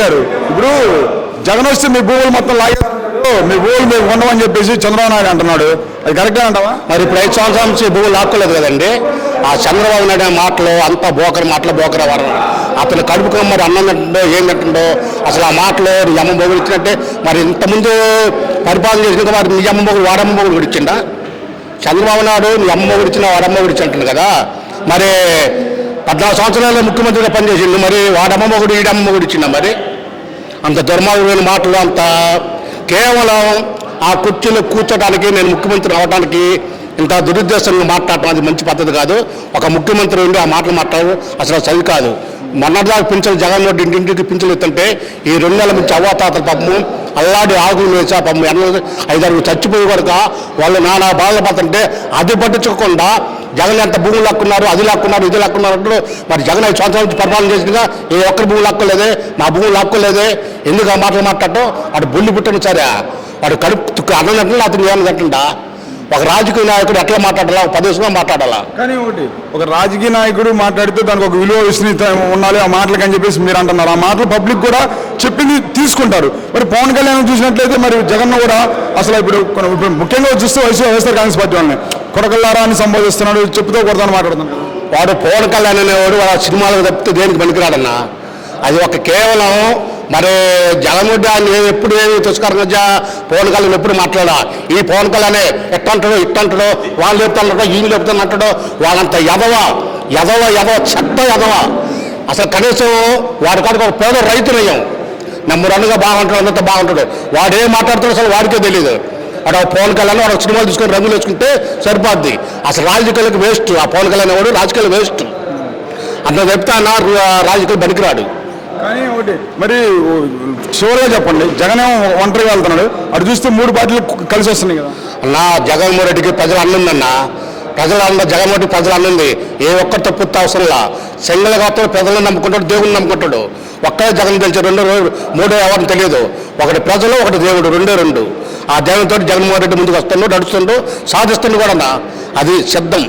ఇప్పుడు జగన్ వస్తే మీ భూములు మొత్తం లాగే మీ భూములు మేము ఉండమని చెప్పేసి చంద్రబాబు నాయుడు అంటున్నాడు. అది కరెక్టే అంటావా? మరి ఇప్పుడు ఐదు సంవత్సరాల నుంచి భూములు లాక్కోలేదు కదండి. ఆ చంద్రబాబు నాయుడు మాటలు అంతా బోకర మాటలు బోకర వారు అతను కడుపుకు మరి అన్నం తింటుండో ఏం తింటుండో అసలు ఆ మాటలు నీ అమ్మ మొగుడు ఇచ్చినట్టే. మరి ఇంతకుముందు పరిపాలన చేసిన మరి నీ అమ్మ మొగుడు వాడమ్మ మొగుడు కూడా ఇచ్చిండా? చంద్రబాబు నాయుడు నీ అమ్మ మొగుడు ఇచ్చిన వాడమ్మ మొగుడు కదా. మరి పద్నాలుగు సంవత్సరాలు ముఖ్యమంత్రిగా పనిచేసిండు మరి వాడమ్మ మొగుడు ఈడమ్మ మొగుడు ఇచ్చిండా మరి? అంత దుర్మార్గమైన మాటలు అంత కేవలం ఆ కుర్చీలో కూర్చోడానికి నేను ముఖ్యమంత్రి అవడానికి ఇంత దురుద్దేశంగా మాట్లాడటం అది మంచి పద్ధతి కాదు. ఒక ముఖ్యమంత్రి ఉండి ఆ మాటలు మాట్లాడు అసలు చదువు కాదు. మొన్నటిదాకా పింఛలు జగన్మోహన్ ఇంటింటికి పింఛలు ఎత్తుంటే ఈ రెండు నెలల నుంచి అవ్వాతాతల పాపము అల్లాడి ఆకులు వేసి ఆ పాపం ఎన్న ఐదారు చచ్చిపోయి కనుక వాళ్ళు నానా బాధలు పడుతుంటే అది పట్టించుకోకుండా జగన్ ఎంత భూములు లాక్కున్నారు అది లాక్కున్నారు ఇది లాక్కున్నారు అంటారు. మరి జగన్ ఐదు సంవత్సరాల నుంచి పరిపాలన చేసిందిగా ఏ ఒక్కరి భూములు లాక్కోలేదే నా భూములు లాక్కోలేదే ఎందుకు ఆ మాటలు మాట్లాడటం? వాడు బుల్లి పుట్టను సరే. వాడు కడుపు అన్నం తింటుందా అతను ఏమన్నా తింటుందా ఒక రాజకీయ నాయకుడు ఎట్లా మాట్లాడాలా? ఒక పదేశంగా మాట్లాడాలా? కానీ ఒకటి ఒక రాజకీయ నాయకుడు మాట్లాడితే దానికి ఒక విలువ విశ్నీత ఉండాలి ఆ మాటలకు అని చెప్పేసి మీరు అంటున్నారు. ఆ మాటలు పబ్లిక్ కూడా చెప్పింది తీసుకుంటారు. మరి పవన్ కళ్యాణ్ చూసినట్లయితే మరి జగన్ కూడా అసలు ఇప్పుడు ఇప్పుడు ముఖ్యంగా చూస్తే వైఎస్ఆర్ వైఎస్ఆర్ కాంగ్రెస్ పార్టీ వాళ్ళని కొడకల్లారా అని సంబోధిస్తున్నాడు చెప్పుతో కొడతాను మాట్లాడుతున్నాడు. వాడు పవన్ కళ్యాణ్ అనేవాడు వాడు సినిమాలకు తప్పితే దేనికి పనికిరాడన్నా? అది ఒక కేవలం మరి జగన్మోహన్ ఆయన ఎప్పుడు ఏమి తుస్కరంగా పవన్ కళ్యాణ్ ఎప్పుడు మాట్లాడా? ఈ పవన్ కళ్యాణ్ ఎట్టంటాడో ఇట్టంటాడో వాళ్ళు చెప్తాంటాడో ఈయన చెప్తానంటాడో వాళ్ళంత ఎదవ ఎదవ ఎదవ చెత్త ఎదవ అసలు కనీసం వాడి కాడికి ఒక పేద రైతులయ్యాం నెంబర్ రెండుగా బాగుంటాడు అంతా బాగుంటాడు. వాడు ఏం మాట్లాడుతాడో అసలు వాడికే తెలియదు ఒక పవన్ కళ్యాణ్ ఒక సినిమాలు తీసుకొని రంగులు వేసుకుంటే సరిపోద్ది. అసలు రాజకీయాలకు వేస్ట్. ఆ పవన్ కళ్యాణ్ వాడు రాజకీయాలు వేస్ట్. అంత చెప్తే అన్న రాజకీయాలు పనికిరాడు. కానీ ఒకటి మరి చివరిగా చెప్పండి. జగన్ ఏమో ఒంటరిగా వెళ్తున్నాడు. అటు చూస్తే మూడు పార్టీలు కలిసి వస్తున్నాయి కదా. అన్నా జగన్మోహన్ రెడ్డికి ప్రజలు అన్నుందన్న ప్రజలు అన్న జగన్మోహన్ ప్రజలు అన్నుంది ఏ ఒక్కరి తప్పు అవసరంలా సింగల్గా వస్తాడు ప్రజలను నమ్ముకుంటాడు దేవుడిని నమ్ముకుంటాడు. ఒక్కడే జగన్ తెలిసి రెండో మూడో ఎవరిని తెలియదు. ఒకటి ప్రజలు ఒకటి దేవుడు రెండే రెండు. ఆ ధ్యానంతో జగన్మోహన్ రెడ్డి ముందుకు వస్తుండో నడుస్తుండో సాధిస్తుండు కూడా అది శబ్దం.